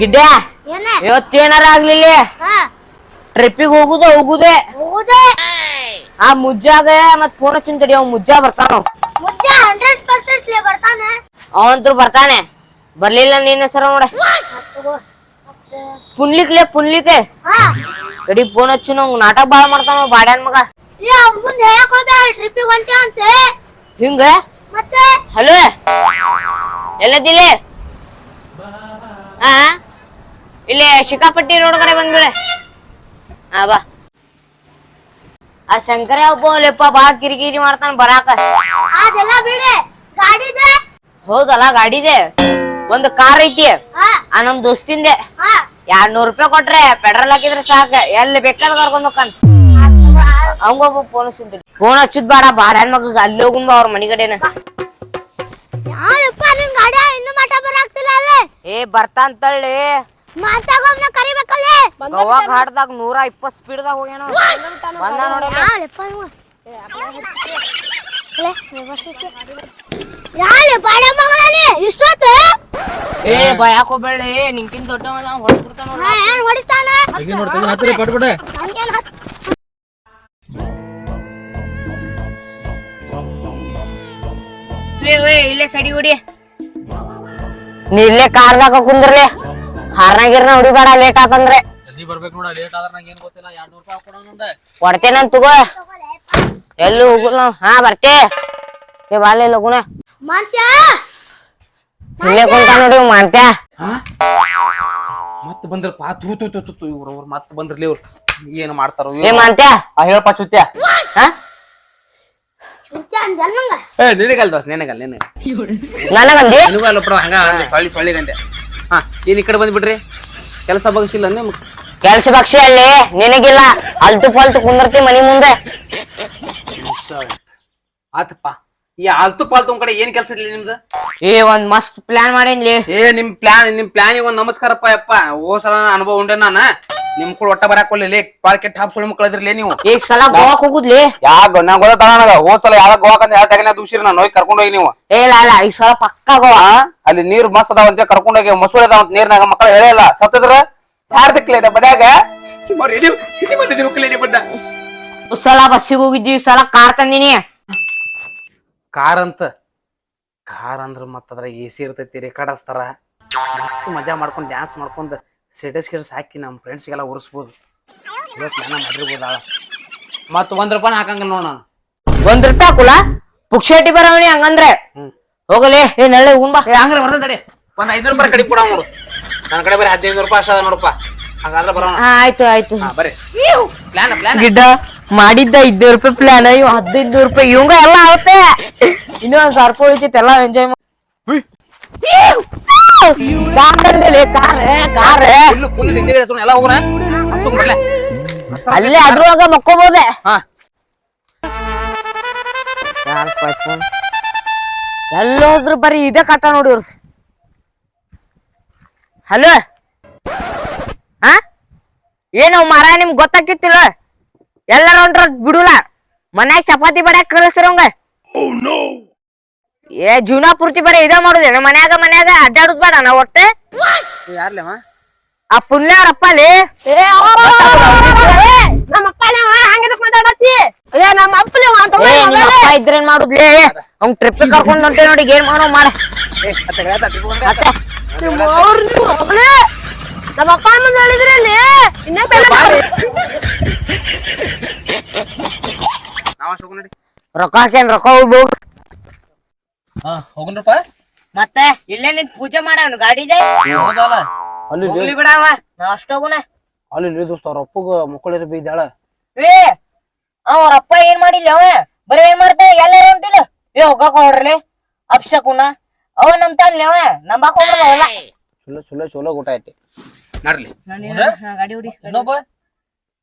ಗಿಡ್ಡ ಇವತ್ತೇನಾರ ಆಗ್ಲಿಲ್ಲ ಟ್ರಿಪ್ಪಿಗೆ ಹೋಗುದ ಹೋಗುದೆ ಆ ಮುಜ್ಜಾಗ ಮತ್ ಫೋನ್ ಹಚ್ಚಿನ ಅವ್ ಮುಜ್ಜಾ ಬರ್ತಾನ? ಅವಂತ್ರು ಬರ್ತಾನೆ. ಬರ್ಲಿಲ್ಲ ನಿನ್ನ ಹೆಸರ ನೋಡ. ಪುನ್ಲಿಕ್ಲೆ ಪುನ್ಲಿಕ್ಕೆ ಕಡಿ ಫೋನ್ ಹಚ್ಚು ನಾವು ನಾಟಕ ಬಾಳ ಮಾಡ್ತಾನ ಬಾಡ್ಯಾನ್ ಮಗ. ಹಿಂಗ? ಹಲೋ? ಎಲ್ಲದಿಲ್ಲ? ಹಾ ಇಲ್ಲಿ ಶಿಕಾಪಟ್ಟಿ ರೋಡ್ ಕಡೆ ಬಂದ್ಬಿಡ ಆ ಬಾ. ಆ ಶಂಕರ ಒಬ್ಬ ಲೆಪ್ಪ ಬಾ ಕಿರಿಕಿರಿ ಮಾಡ್ತಾನ ಬರಾಕ. ಅದೆಲ್ಲ ಬಿಡಿ. ಗಾಡಿದೆ ಹೌದಲ್ಲ ಗಾಡಿದೆ ಒಂದು ಕಾರ್ ಐತಿ. ಆ ನಮ್ ದೋಸ್ತಿಂದೆ. ಎರಡ್ ನೂರ್ ರೂಪಾಯಿ ಕೊಟ್ರೆ ಪೆಟ್ರೋಲ್ ಹಾಕಿದ್ರೆ ಸಾಕ. ಎಲ್ಲಿ ಬೇಕಾದ ಕರ್ಕೊಂಡ್ ಹೋಗ್ಕಂತ ಅವಂಗೊಬ್ಬ ಫೋನ್ ಹಚ್ಚಿದ್ ಫೋನ್ ಹಚ್ಚುದ್ ಬೇಡ ಬಾರ ಮಗ ಅಲ್ಲಿ ಹೋಗುಂಬ ಅವ್ರ ಮನಿ ಕಡೆನ ಏ ಬರ್ತಾ ಗಾಡಿ ಮಾತಾಗೊಮ್ನ ಕರಿಬೇಕಲ್ಲೇ? ಗೋವಾ ಘಾಟ್ದಾಗ ನೂರ ಇಪ್ಪತ್ತು ಸ್ಪೀಡ್ ದಾಗ ಹೋಗ್ಯಾನ. ಬಂದ ನೋಡಿ ಬಾಡ ಮಗನೇ ಇಷ್ಟೊತ್ತು? ಏ ಭಯ ಹಾಕೋಬೇಡಿ ನಿಂಕಿನ್ ದೊಡ್ಡ ಹೊಡ್ಬಿಡ್ತಾನ ಏನ್ ಹೊಡಿತಾನ? ತೆಗಿ ನೋಡಿ ತೆಗಿ ಹತ್ತಿರ ಪಟ್ಬಿಡ ಹಂಗೇನ್ ಹತ್- ಇಲ್ಲೇ ಸಡಿ ಹೊಡಿ. ನೀ ಇಲ್ಲೇ ಕಾರ್ದಾಗ ಕುಂದ್ರಲೆ. ಹಾರ್ನಾಗಿರ್ನ ಹೊಡಿಬೇಡ ಲೇಟ್ ಆತಂದ್ರೆ. ಜಲ್ದಿ ಬರ್ಬೇಕು ನೋಡ ಲೇಟ್ ಆದ್ರೆ ನಂಗೆ ಏನು ಗೊತ್ತಿಲ್ಲ ಎರಡು ನೂರು ರೂಪಾಯಿ ಕೊಡೋಣಂದ ಕೊಡ್ತೇನಂತ ತಗೋ. ಎಲ್ಲೂ ಹೋಗಲ್ಲ. ನಾವ್. ಹಾ ಬರ್ತೇ. ಏ ಬಾಲೆ ಲಗುನ ಮಾಂತ್ಯ! ಇಲ್ಲೇ ಕುಂತ ನೋಡಿ ಮಾಡ್ತ್ಯಾ ಮತ್ತೆ ಬಂದ್ರ ಪಾ ತೂ ತೂ ತೂ ತೂ ಇವ್ರು ಅವ್ರು ಮತ್ತೆ ಬಂದ್ರಲಿ ಇವ್ರು. ಏನು ಮಾಡ್ತಾರೋ ಏ ಮಾಡ್ತ್ಯಾ ಆ ಹೇಳಪ್ಪ ಚುತ್ಯ ಹಾ? ಏ ನಿನಗಲ್ಲ ದೋಸ್ ನಿನಗಲ್. ನಿನಗೆ ನನಗಂದಿ ನಿನಗೂ ಅಲ್ಲ ಬಿಡ ಹಂಗ ಅಂದೆ, ಸೊಳ್ಳಿ ಸೊಳ್ಳಿಗಂದೆ. ಹಾ ಏನ್ ಈ ಕಡೆ ಬಂದ್ಬಿಡ್ರಿ. ಕೆಲಸ ಬಗ್ಸಿಲ್ಲ ನಿಮ್ ಕೆಲ್ಸ ಪಕ್ಷಿ ಅಲ್ಲಿ ನಿನಗಿಲ್ಲ. ಅಲ್ತು ಪಾಲ್ತು ಕುಂದರ್ತಿ ಮನಿ ಮುಂದೆ. ಆತಪ್ಪ. ಈ ಅಲ್ತು ಪಾಲ್ತು ಒಂದ್ ಕಡೆ ಏನ್ ಕೆಲಸ ಇಲ್ಲ ನಿಮ್ದು? ಏ ಒಂದ್ ಮಸ್ತ್ ಪ್ಲಾನ್ ಮಾಡೇನ್ಲಿ ಏ ನಿಮ್ ಪ್ಲಾನ್ ನಿಮ್ ಪ್ಲಾನಿಗೆ ಒಂದ್ ನಮಸ್ಕಾರಪ್ಪ ಯಪ್ಪ. ಓ ಸಲ ಅನುಭವ ಉಂಡೆ ನಾನ. ನಿಮ್ ಕೂಡ ಒಟ್ಟ ಬರಾಕ್ ಕೊಡ್ಲಿ ಪಾರ್ಕೆಟ್ ಕೆಟ್ಟ ಹಾಪ್ ಸುಳಿ ಮಕ್ಕಳದ್ರಲೇ ನೀವು. ಈಗ ಸಲ ಗೋವಾಕ್ ಹೋಗುದ್ಲಿ? ಯಾಕ ನಾ ಗೊತ್ತ ನನಗ. ಹೋದ್ ಸಲ ಯಾವ ಗೋವಾಕ್ ಅಂತ ಯಾವ್ದ ತಗನ ದೂಸಿರಿ ನಾನು. ಹೋಗಿ ಕರ್ಕೊಂಡು ಹೋಗಿ ನೀವು. ಏ ಇಲ್ಲ ಇಲ್ಲ ಈ ಸಲ ಪಕ್ಕ ಗೋವಾ. ಆ, ಅಲ್ಲಿ ನೀರ್ ಮಸ್ತ್ ಅದಾವ ಅಂತ ಕರ್ಕೊಂಡು ಹೋಗಿ. ಮಸೂಳೆ ಅದಾವ ಅಂತ ನೀರ್ನಾಗ ಮಕ್ಕಳು ಹೇಳಲ್ಲ ಸತ್ತದ್ರ? ಬಡ್ಡ ಈ ಸಲ ಬಸ್ಸಿಗೆ ಹೋಗಿದ್ವಿ ಈ ಸಲ ಕಾರ್ ತಂದಿನಿ. ಕಾರ್ ಅಂತ? ಕಾರ್ ಅಂದ್ರ ಮತ್ತದ್ರ ಅದ್ರಾಗ ಎ ಸಿ ಇರ್ತೈತಿ ರೆಕಾರ್ಡ್ ಹಚ್ತಾರ. ಮಸ್ತ್ ಮಜಾ ಮಾಡ್ಕೊಂಡ್ ಡ್ಯಾನ್ಸ್ ಮಾಡ್ಕೊಂಡ್ ಸ್ಟೇಟಸ್ ಗಿಡಸ್ ಹಾಕಿ ನಮ್ಮ ಫ್ರೆಂಡ್ಸ್ಗೆಲ್ಲ ಉರಿಸ್ಬೋದು. ಇವತ್ತು ಪ್ಲಾನ ಮಾಡಿರ್ಬೋದು ಆಳ. ಮತ್ತ ಒಂದ್ ರೂಪಾಯಿ ಹಾಕಂಗಿಲ್ಲ ನೋಡ ನಾನು. ಒಂದ್ ರೂಪಾಯಿ ಕುಲ? ಪುಕ್ಷೇಟಿ ಬರವಣಿ ಹಂಗಂದ್ರೆ? ಹ್ಮ್. ಹೋಗಲಿ ಏ ನಳ್ಳಿ ಉಂಬಾ. ಏ ಹಂಗಾರೆ ಬರ್ದ ತಡಿ. ಒಂದ್ ಐದು ರೂಪಾಯಿ ಕಡಿ ಕೊಡ ನೋಡು. ನನ್ನ ಕಡೆ ಬರೀ ಹದಿನೈದು ರೂಪಾಯಿ ಅಷ್ಟ ಅದ ನೋಡಪ್ಪ. ಹಂಗಾದ್ರೆ ಬರೋಣ. ಹಾ ಆಯ್ತು ಆಯ್ತು. ಹಾ ಬರ್ರಿ. ಪ್ಲಾನ್ ಪ್ಲಾನ್ ಗಿಡ್ಡ ಮಾಡಿದ್ದ ಐದ್ನೂರು ರೂಪಾಯಿ ಪ್ಲಾನ್ ಇವ್ ಹದಿನೈದು ರೂಪಾಯಿ ಇವಂಗ ಎಲ್ಲ ಆಗುತ್ತೆ. ಇನ್ನೂ ಒಂದ್ ಸಾವಿರ ರೂಪಾಯಿ ಉಳಿತೈತಿ ಎಲ್ಲ ಎಂಜಾಯ್ ಅಲ್ಲೇ ಅದ್ರೊಳಗ ಮಕ್ಕೋಬೋದೆ. ಹಾ. ಎಲ್ಲೋದ್ರು ಬರೀ ಇದೇ ಕಟ್ಟ ನೋಡಿ ಅವ್ರ ಹಲೋ? ಹಾ? ಏನು ಮರ ನಿಮ್ಗ್ ಗೊತ್ತಾಕಿತ್ತಿಲ್ಲ? ಎಲ್ಲಾರ ಹೊಂಟ್ರ ಬಿಡುಲ್ಲ. ಮನ್ಯಾಗ ಚಪಾತಿ ಬಡ್ಯಾಕ ಕಳಿಸ್ತಿರಂಗ ಏ ಜೀವನ ಪೂರ್ತಿ ಬರೀ ಇದೇ ಮಾಡುದೇನ ಮನ್ಯಾಗ ಮನ್ಯಾಗ ಅಡ್ಡಾಡುದ್ ಬೇಡ ನಾ ಒಟ್ಟೆ ಯಾರ್ಲೇವ ಆ ಪುಣ್ಯ ನಮ್ಮ ಅಪ್ಪ ಹಂಗೆ ಮಾತಾಡತ್ತಿ ಏ ನಮ್ಮ ಅಪ್ಪಲೆ ಅಂತ ಇದ್ರೇನ್ ಮಾಡುದ್ಲೇ ಅವ್ನ್ ಟ್ರಿಪ್ ಕರ್ಕೊಂಡ್ ಹೊಂಟೆ ನೋಡಿ ಏನ್ ಮಾಡೋ ಮಾಡ ಅತ್ತೆ ನಮ್ಮ ಅಪ್ಪ ಮುಂದೆ ಹೇಳಿದ್ರೆ ಅಲ್ಲಿ ಇನ್ನೇ ಬೆಲ್ಲ ನಾವ ಶೋಕ ನಡಿ ರೊಕ್ಕ ಹಾಕೇನ್ ರೊಕ್ಕ ಹೋಗ್ಬೋಗ್ ಹಾ ಹೋಗುನ್ರಪ್ಪ ಮತ್ತೆ ಇಲ್ಲೇ ನಿಂತ್ ಪೂಜೆ ಮಾಡವನು ಗಾಡಿದೆ ಹೌದಲ್ಲ? ಅಲ್ಲಿ ಹೋಗ್ಲಿ ಬಿಡವ ನಾ ಅಷ್ಟೋಗುನ ಅಲ್ಲಿ ದೋಸ್ತ ಅವ್ರ ಅಪ್ಪಗ ಮಕ್ಕಳಿರ ಬೈದಾಳ ಏ ಅವ್ರ ಅಪ್ಪ ಏನ್ ಮಾಡಿಲ್ಲ ಅವ? ಬರೀ ಏನ್ ಮಾಡ್ತಾನೆ ಎಲ್ಲಾರ ಹೊಂಟಿಲ್ಲ? ಏ ಹೋಗಕ್ ಹೊಡ್ರಲಿ ಅಪ್ಸಕುನ ಅವ ನಮ್ ತಾನ್ಲಿ ಅವ. ನಂಬಾಕ ಹೋಗ್ರಲ್ಲ ಅವೆಲ್ಲ. ಚಲೋ ಚಲೋ ಚಲೋ ಊಟ ಐತಿ. ನಡ್ಲಿ. ಗಾಡಿ ಹೊಡಿ ಇನ್ನೊಬ್ಬ?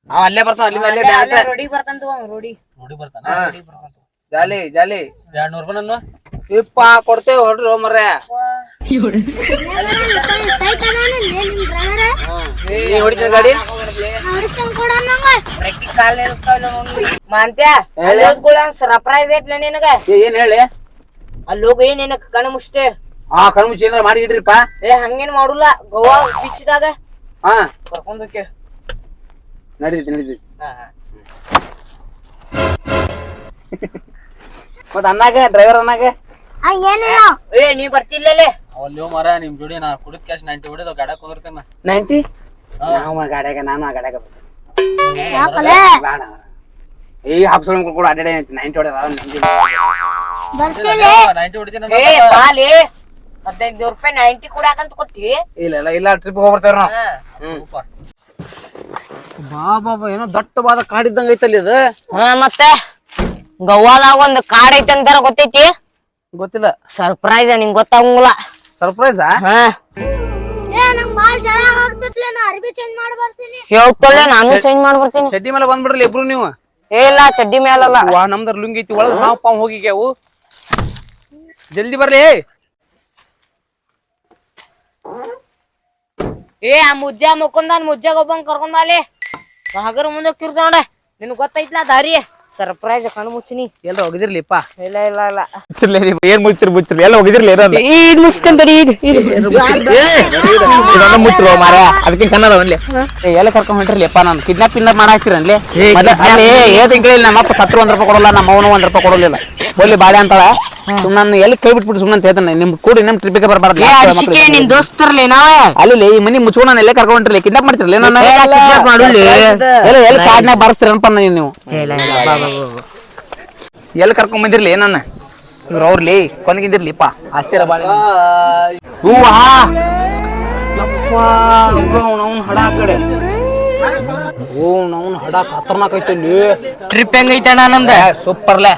ಅವ ಅಲ್ಲೇ ಬರ್ತಾನ ಅಲ್ಲಿ ಅಲ್ಲೇ ರೋಡಿ ಬರ್ತಾನ ರೋಡಿ ನೋಡಿ ಬರ್ತಾನ? ಜಾಲಿ ಜಾಲಿ. ಎರಡ್ ನೂರ್ ರೂಪಾಯಿ ನನ್ನ? ಇಪ್ಪ ಕೊಡ್ತೇವೆ ಹೊಡ್ರಿ ಹೊಡಿತೀನಿ ಗಾಡಿ? ಕೊಡ ಸರ್ಪ್ರೈಸ್ ಐತ್ಲ ನಿನಗ. ಏನ್ ಹೇಳಿ? ಅಲ್ಲಿ ಹೋಗಿ ಏನೇನ ಕಣ್ಣು ಮುಚ್ಚತೆ ಆ ಕಣ್ಣು ಮುಚ್ಚಿ ಏನಾರ ಮಾಡಿ ಇಡ್ರಿಪ್ಪ? ಏ ಹಂಗೇನ್ ಮಾಡುಲ್ಲ. ಗೋವಾ ಬೀಚ್ದಾಗ ಹಾ. ನಡೀತಿ ನಡೀತೈತಿ ಮತ್ತ ಅನ್ನಾಗ ಡ್ರೈವರ್ ಅನ್ನಾಗ ಹಂಗೇನಿಲ್ಲ ಏ ನೀ ಬರ್ತಿಲ್ಲಲೇ ಅಲ್ಲಿ ಮರ ನಿಮ್ ಜೋಡಿ ನಾ ಕುಡಿದ ಕ್ಯಾಶ್ ನೈಂಟಿ ಹೊಡೆದು ಗಾಡ್ಯಾಗ ಕುಂದಿರ್ತೇನ. ನೈಂಟಿ ನಾವು ಗಾಡ್ಯಾಗ ನಾನು ಆ ಗಾಡ್ಯಾಗ ಯಾಕಲೆ? ಬೇಡ. ಈ ಹಾಪ್ಸ್ಗಳು ಕೂಡ ಅಡ್ಡಾಡಿ ನೈಂಟಿ ಹೊಡೆದ ಬರ್ತಿಲ್ಲ ನೈಂಟಿ ಹೊಡಿತೀನಿ ಏ ಬಾಲಿ ಹದಿನೈದು ನೂರು ರೂಪಾಯಿ ನೈಂಟಿ ಕುಡ್ಯಾಕಂತ ಕೊಟ್ಟಿ. ಇಲ್ಲ ಇಲ್ಲ ಇಲ್ಲ ಟ್ರಿಪ್ ಹೋಗ್ಬರ್ತೇವ್ರ ನಾವು. ಹ್ಮ್. ಬಾ ಬಾ ಬಾ ಏನೋ ದಟ್ಟವಾದ ಕಾಡಿದ್ದಂಗ ಐತಲ್ಲಿ ಇದು ಹಾ ಮತ್ತೆ? ಗೋವಾದಾಗ ಒಂದ್ ಕಾಡ್ ಐತೆ ಅಂತಾರ ಗೊತ್ತೈತಿ? ಗೊತ್ತಿಲ್ಲ. ಸರ್ಪ್ರೈಸ್ ನಿಂಗ್ ಗೊತ್ತಾಗಂಗಿಲ್ಲ. ಸರ್ಪ್ರೈಸ್ ಹಾ. ಹೇಳ್ಕೊಳ್ಳೆ ನಾನು ಚೇಂಜ್ ಮಾಡಿ ಬರ್ತೀನಿ. ಚಡ್ಡಿ ಮೇಲೆ ಬಂದ್ಬಿಡ್ಲಿ ಇಬ್ರು ನೀವು? ಏ ಇಲ್ಲ ಚಡ್ಡಿ ಮೇಲಲ್ಲ. ವಾ ನಮ್ದರ ಲುಂಗಿ ಐತಿ ಒಳಗ್ ಹಾವ್ ಪಾವ್ ಹೋಗಿಗ್ಯಾವು ಜಲ್ದಿ ಬರ್ಲಿ ಏ ಆ ಮುಜ್ಜ ಮುಕ್ಕೊಂದ ಮುಜ್ಜಾಗ ಒಬ್ಬ ಕರ್ಕೊಂಡ್ ಬಾಲಿ. ಹಗರ ಮುಂದೆ ಕಿರ್ತ ನೋಡ. ನಿನ್ ಗೊತ್ತೈತ್ಲಾ ದಾರಿ? ಸರ್ಪ್ರೈಸ್ ಕಣ್ಣು ಮುಚ್ಚಿನಿ ಎಲ್ಲ ಹೋಗಿದಿರ್ಲಿಪ್ಪ ಇಲ್ಲ ಇಲ್ಲ ಇಲ್ಲ ಏನ್ ಮುಚ್ಚಿರ್ ಮುಚ್ಚಿರ್ ಎಲ್ಲ ಹೋಗಿದಿರ್ಲಿ ಇದೊಂದು ಮುಚ್ಚಿರು ಮಾರ ಅದಕ್ಕೆ ಕನ್ನಡ ಒಂದ್ಲಿ ಎಲ್ಲ ಕರ್ಕೊಂಡ್ ಹೊಂಟಿರ್ಲಿಪ್ಪ ನಾನು ಕಿಡ್ನಾಪ್ ಕಿಡ್ನಾಪ್ ಮಾಡಾಕ್ತಿರನ್ಲಿ ಅಲ್ಲಿ ತಿಂಗಳಿಲ್ಲ ನಮ್ಮ ಅಪ್ಪ ಸತ್ರ ಒಂದ್ ರೂಪಾಯಿ ಕೊಡಲ್ಲ ನಮ್ಮ ಅವನು ಒಂದ್ ರೂಪಾಯಿ ಕೊಡಲಿಲ್ಲ ಬೋಲಿ ಬಾಳೆ ಅಂತಾಳ ಸುಮ್ಮನೆ ಎಲ್ಲಿ ಕೈ ಬಿಟ್ಬಿಟ್ಟು ಸುಮ್ಮನೆ ಅಂತ ಹೇಳ್ತಾನೆ. ನಿಮ್ ಕೂಡಿ ನಿಮ್ ಟ್ರಿಪ್ಗೆ ಬರಬಾರ್ದು. ಏ ಅರ್ಶಿಕೆ ನಿನ್ ದೋಸ್ತರ್ಲಿ ನಾವೇ. ಅಲ್ಲಿ ಈ ಮನಿ ಮುಚ್ಕೊಂಡು ನಾನು ಎಲ್ಲೇ ಕರ್ಕೊಂಡ್ ಹೊಂಟ್ರಿ ಕಿಡ್ನಾಪ್ ಮಾಡ್ತಿರ್ಲಿ ನಾನು ಮಾಡುಲ್ಲಿ. ಎಲ್ಲ ಎಲ್ಲಿ ಕಾಡ್ನಾಗ ಬಾರಿಸ್ತೀರಪ್ಪ ನೀವು. ಎಲ್ಲಿ ಕರ್ಕೊಂಡ್ ಬಂದಿರ್ಲಿ ನನ್ನ ಇವ್ರು ಅವ್ರಲಿ ಕೊಂದ್ಗಿಂದಿರ್ಲಿಪ್ಪ ಆಸ್ತಿರ ಬಾಳ. ಹೂವಾ. ಯಪ್ಪ ಹಡ ಆ ಕಡೆ ನೌನ್ ಹಡ ಖತರ್ನಾಕ್ ಐತೆ ಇಲ್ಲಿ ಟ್ರಿಪ್ ಹೆಂಗೈತಣ್ಣ ನಮ್ದ ಸೂಪರ್ಲೆ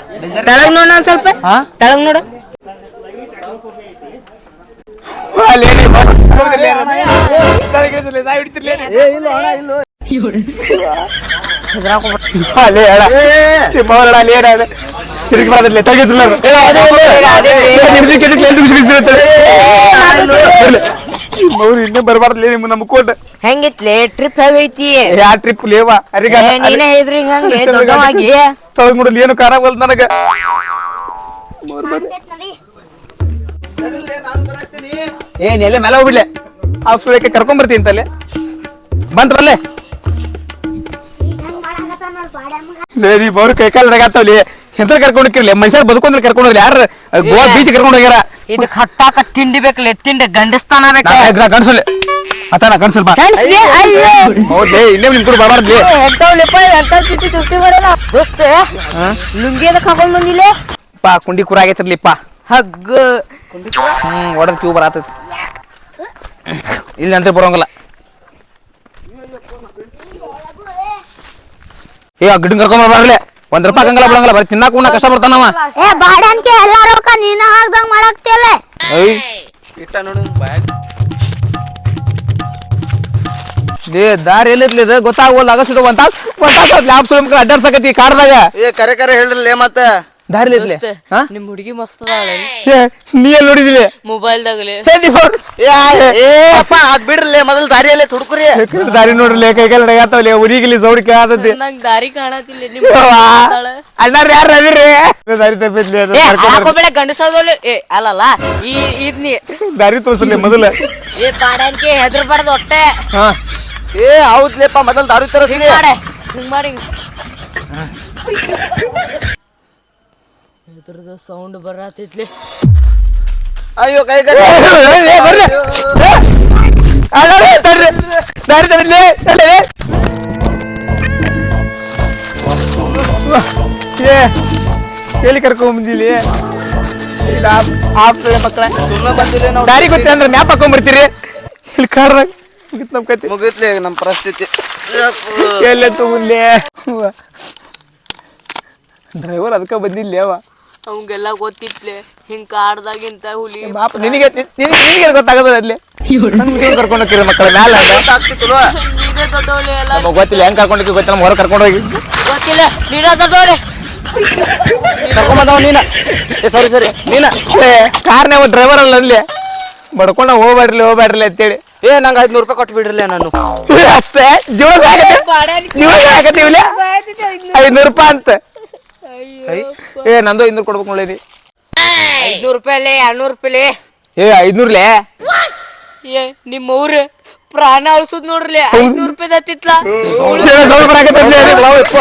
ತಳಗ್ ನೋಡ ಸ್ವಲ್ಪ. ತೆಳಗ್ ನೋಡು. ತಿರುಗಿ ಬರೋದಿಲ್ಲ ತೆಗಿಸಿಲ್ಲ ಮೌರಿ ಇನ್ನೇ ಬರಬಾರ್ದು ಕೋಟ್ ಹೆಂಗಿತ್ಲೆ? ಟ್ರಿಪ್ ಹೆಂಗೈತಿ? ಯಾ ಟ್ರಿಪ್ ಲೇವಾ? ಅರಿಗ ಏ, ನೀನೇ ಹೇಳಿದ್ರಿ ಹಂಗೆ ದೊಡ್ಡವಾಗಿ. ತೊಳೆದ್ ನೋಡಲಿ ಏನು ಖಾರ ನನಗ. ಏನ್ ಎಲೆ ಮೇಲೆ ಹೋಗ್ಬಿಡ್ಲೆ. ಆ ಸುಳಕ್ಕೆ ಕರ್ಕೊಂಡ್ ಬರ್ತೀನಿ ತಲೆ ಬಂತ ಬರ್ಲೆ. ಲೇ ನೀ ಕೈಕಾಲ್ ರಗಾತಾವ್ಲಿ ಎಂತ ಕರ್ಕೊಂಡು ಹೋಗಿರ್ಲಿ ಮನುಷ್ಯರ್ ಬದುಕೊಂದ್ರೆ ಕರ್ಕೊಂಡು ಹೋಗ್ಲಿ. ಯಾರು ಗೋವಾ ಬೀಚ್ ಕರ್ಕೊಂಡು ಹೋಗ್ಯಾರ? ಇದು ಹತ್ತಾಕ ತಿಂಡಿ ಬೇಕಲ್ಲ ತಿಂಡಿ ಗಂಡಸ್ತಾನ ಬೇಕ? ಕಣ್ಸಲ್ ಅತ್ತಾನ ಕಣ್ಸಲ್? ಬಾ ಇಲ್ಲೇ ನಿಮ್ ಕೂಡ ಎಂತವ್ಲಿಪ್ಪ ದೋಸ್ತಿ ಮಾಡಲ್ಲ? ದೋಸ್ತ ಲುಂಗಿ ಅದಕ್ಕೆ ಹಾಕೊಂಡ್ ಬಂದಿಲ್ಲ? ಪಾ ಕುಂಡಿ ಕುರ ಆಗೈತಿರ್ಲಿಪ್ಪ ಹಗ್ಗ. ಹ್ಮ್ ಒಡದ್ ಕ್ಯೂ ಬರತೈತಿ. ಇಲ್ಲಿ ಅಂತ ಬರೋಂಗಿಲ್ಲ. ಏ ಗಿಡನ್ ಕರ್ಕೊಂಡ್ ಬರ್ಬಾರ್ಲೆ ಒಂದ್ ರೂಪಾಯಿ ಹಂಗಲ್ಲ ಬಿಡಂಗಿಲ್ಲ ಬರೀ ತಿನ್ನಾಕ ಉಣ್ಣ ಕಷ್ಟ ಬರ್ತಾನವ ಏ ಬಾಡನ್ಕೆ ಎಲ್ಲಾ ರೊಕ್ಕ ನೀನ ಹಾಕ್ದಂಗ್ ಮಾಡಾಕ್ತಿಯಲ್ಲ? ಇಟ್ಟ ನೋಡು ಬ್ಯಾಗ್. ಲೇ ದಾರಿ ಎಲ್ಲಿರ್ಲಿ ಇದು? ಗೊತ್ತಾಗೋಲ್ಲ ಒಂದ್ ತಾಸ್ ಒಂದ್ ತಾಸ್ ಲ್ಯಾಬ್ ಕಾರ್ದಾಗ ಏ ಕರೆ ಕರೆ ಹೇಳ್ರಲ್ಲ ಮತ್ತೆ. ದಾರಿ ಇರ್ಲಿ ಹಾ ನಿಮ್ ಹುಡುಗಿ ಮಸ್ತ್ ಏ, ನೀ ಎಲ್ಲಿ ನೋಡಿದಿಲ್ಲ? ಮೊಬೈಲ್ದಾಗಲಿ ಏ ಅಪ್ಪ ಅದ್ ಬಿಡ್ರಲ್ಲೇ ಮೊದಲ್ ದಾರಿಯಲ್ಲೇ ತುಡುಕ್ರಿ. ದಾರಿ ನೋಡ್ರಿ ಕೈ ಕಾಲ ನಗಾತಾವಲಿ ಉರಿಗಿಲಿ ಸೌಡಿ ಕೇಳತೈತಿ ನಂಗ್ ದಾರಿ ಕಾಣತಿಲ್ಲ ನಿಮ್ ಅಣ್ಣಾರ ಯಾರು ಅದಿರ್ರಿ? ದಾರಿ ತಪ್ಪಿದ್ಲಿ ಅದು ಕರ್ಕೊಂಡ್ ಹಾಕೋಬೇಡ ಗಂಡಸೋದಲ್ಲ ಏ ಅಲ್ಲಲ್ಲ ಈ ಇದ್ನಿ. ದಾರಿ ತೋರ್ಸಲಿ ಮೊದಲ. ಏ ಬಾಡನ್ಕೆ ಹೆದರ್ಬಾರ್ದು ಹೊಟ್ಟೆ. ಹಾ. ಏ ಹೌದ್ಲೇಪ್ಪ ಮೊದಲ್ ದಾರಿ ತರಸ್ಲಿ. ಹಿಂಗ್ ಮಾಡೆ ಹಿಂಗ್ ಮಾಡಿ. ಇದ್ರದ್ದು ಸೌಂಡ್ ಬರತೈತ್ಲಿ ಅಯ್ಯೋ ಕೈ ಕೈ ಎಲ್ಲಿ ಕರ್ಕೊಂಡ್ ಬಂದಿಲಿ? ಇಲ್ಲ ಆಪ್ತದೆ ಮಕ್ಕಳ. ಸುಮ್ಮನೆ ಬಂದಿಲ್ಲ ನಾವು ದಾರಿ ಗೊತ್ತಿಲ್ಲ ಅಂದ್ರೆ ಮ್ಯಾಪ್ ಹಾಕೊಂಡ್ ಬರ್ತೀರಿ? ಇಲ್ಲಿ ಕಾರ್ದಾಗ ಮುಗಿತ್ ನಮ್ ಕತಿ. ಮುಗಿತ್ಲಿ ನಮ್ ಪರಿಸ್ಥಿತಿ. ಎಲ್ಲ ತಗೊಂಡ್ಲೆ? ಡ್ರೈವರ್ ಅದಕ್ಕೆ ಬಂದಿಲ್ಲ ಅವ. ಅವಂಗೆಲ್ಲ ಗೊತ್ತಿತ್ಲೆ ಹಿಂಗ್ ಕಾಡ್ದಾಗಿಂತ ಹುಲಿ ಬಾಪ ನಿನಗೆ ನಿನಗೆ ನಿನಗೆ ಗೊತ್ತಾಗದ ಅಲ್ಲಿ ಕರ್ಕೊಂಡು ಹೋಗಿರಿ ಮಕ್ಕಳ ಮ್ಯಾಲ ನೀನೇ ದೊಡ್ಡವಳೆ ಎಲ್ಲ ನಮಗ್ ಗೊತ್ತಿಲ್ಲ ಹೆಂಗ್ ಕರ್ಕೊಂಡು ಹೋಗಿ ಗೊತ್ತಿಲ್ಲ ಹೊರ ಕರ್ಕೊಂಡು ಹೋಗಿ ಗೊತ್ತಿಲ್ಲ ನೀನೇ ದೊಡ್ಡವಳೆ ಕರ್ಕೊಂಡ್ ಬಂದವ ನೀನ ಏ ಸರಿ ಸರಿ ನೀನ ಕಾರ್ನಾಗ ಡ್ರೈವರ್ ಅಲ್ಲ ಅಲ್ಲಿ ಬಡ್ಕೊಂಡ ಹೋಗ್ಬೇಡ್ರಿ ಹೋಗ್ಬೇಡ್ರಿ ಅಂತೇಳಿ ಏ ನಂಗೆ ಐದ್ನೂರು ರೂಪಾಯಿ ಕೊಟ್ಟು ಬಿಡ್ರಲ್ಲ ನಾನು ಅಷ್ಟೇ ಜೀವ ಆಗತ್ತೆ ಜೀವ ಸಾಕತ್ತೀವಿಲ್ಲ ಐದ್ನೂರು ರೂಪಾಯಿ ಅಂತ ಏ ನಂದು ಐನೂರು ಕೊಡ್ಬೇಕು ನೋಡಿರಿ ಐದ್ನೂರು ರೂಪಾಯಿ ಎರಡ್ನೂರು ರೂಪಾಯಿ ಏ ಐದ್ನೂರ್ಲೆ ಏ ನಿಮ್ಮ ಊರ ಪ್ರಾಣ ಉಳ್ಸುದ್ ನೋಡ್ರಿ ಐದ್ನೂರ್ ರೂಪಾಯಿ ದತ್ತಿತ್ಲ ಸ್ವಲ್ಪ